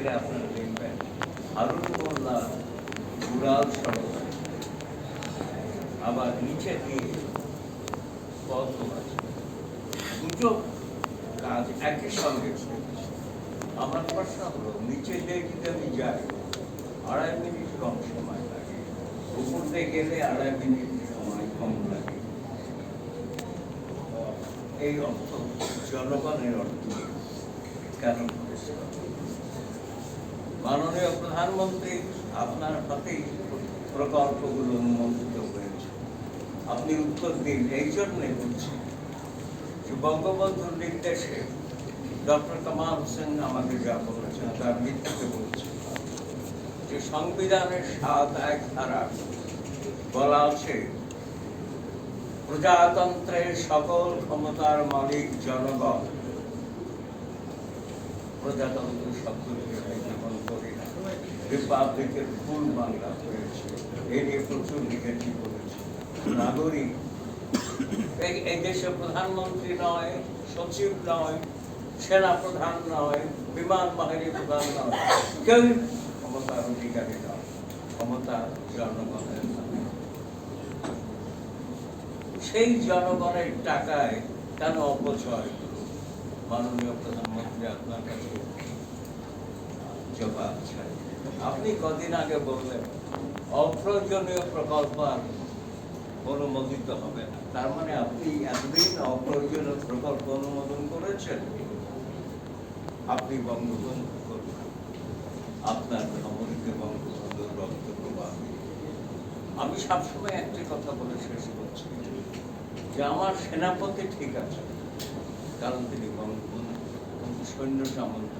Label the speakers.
Speaker 1: গেলে আপনারা দেখবেন। হারুন মোল্লা উড়াল সড়ক আবার নিচে দিয়ে দুটো কাজ একই সঙ্গে আমার প্রশ্ন হলো, নিচে দিয়ে যদি আমি যাই, আড়াই মিনিট কম সময় লাগে। উপর দিয়ে গেলে আড়াই মিনিট সময় কম লাগে। এই অর্থ জনগণের অর্থ। কেন? মাননীয় প্রধানমন্ত্রী আপনার হাতেই প্রকল্পগুলো অনুমোদিত হয়েছে। আপনি উত্তর দিন এই জন্যে বলছি যে বঙ্গবন্ধুর নির্দেশে ডক্টর কামাল হোসেন আমাকে যা বলেছেন, তার ভিত্তিতে বলছি। যে সংবিধানের সাত এক ধারা বলা আছে, প্রজাতন্ত্রের সকল ক্ষমতার মালিক জনগণ প্রজাতন্ত্র শব্দটি গ্রহণ রিপাবলিকের ফুল বাংলা হয়েছে। এ নিয়ে প্রচুর লিখেছি বলেছি। নাগরিক, এই দেশে প্রধানমন্ত্রী নয়, সচিব নয়, সেনা প্রধান নয়, বিমান বাহিনী প্রধান নয়, কেউ ক্ষমতার অধিকারী নয়, ক্ষমতা জনগণের সেই জনগণের টাকায় কেন অপচয়? মাননীয় প্রধানমন্ত্রী আপনার কাছে জবাব চাই। আপনি কদিন আগে বললেন, অপ্রয়োজনীয় প্রকল্প আর অনুমোদিত হবে না। তার মানে আপনি এতদিন অপ্রয়োজনীয় প্রকল্প অনুমোদন করেছেন। আপনি বঙ্গবন্ধু করবেন আপনার ধমনীতে বঙ্গবন্ধুর রক্ত প্রবাহ। আমি সবসময় একটি কথা বলে শেষ করছি যে আমার সেনাপতি ঠিক আছে কারণ মধ্যে বঙ্গবন্ধু সৈন্য সামন্ত